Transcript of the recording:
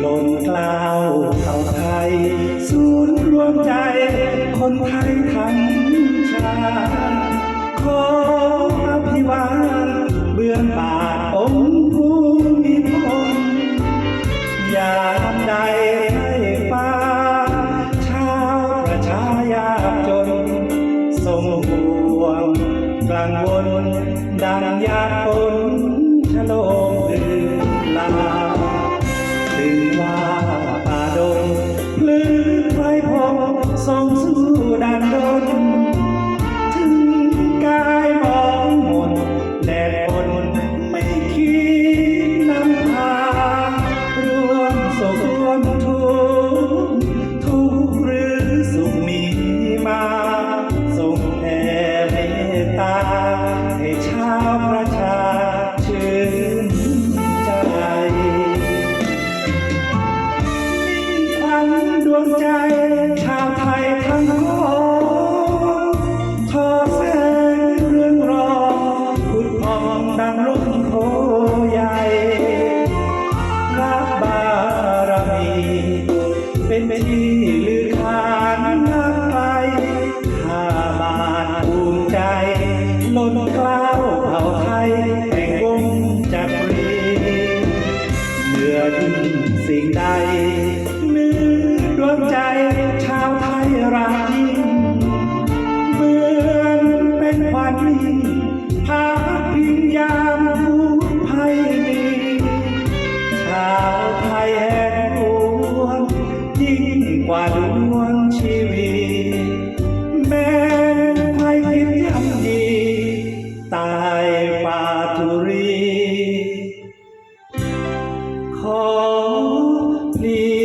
หลนกล่าวเข้าไทย ศูนย์รวมใจ คนไทยทั้งชาขอพิวานเบื้องบาทองค์ภูมิพลย่ามใดให้ฟ้า ชาวประชายาจนสมห่วงกลางวนดังยา ใจ ชาวไทยทั้งโลกขอแสงเรื่องรอพุดพองดังลุ่มโพใหญ่บารมีเป็นที่ลือขานนับไปข้าบานภูใจ ล้นกล้าวเผ่าไทยแห่งวงจักรีเหนือสิ่งใดาวไทยแห่งหวงยิ่งกว่าดวงชีวีแม้ไทยคิดทำดีตายปาทุรีขอพี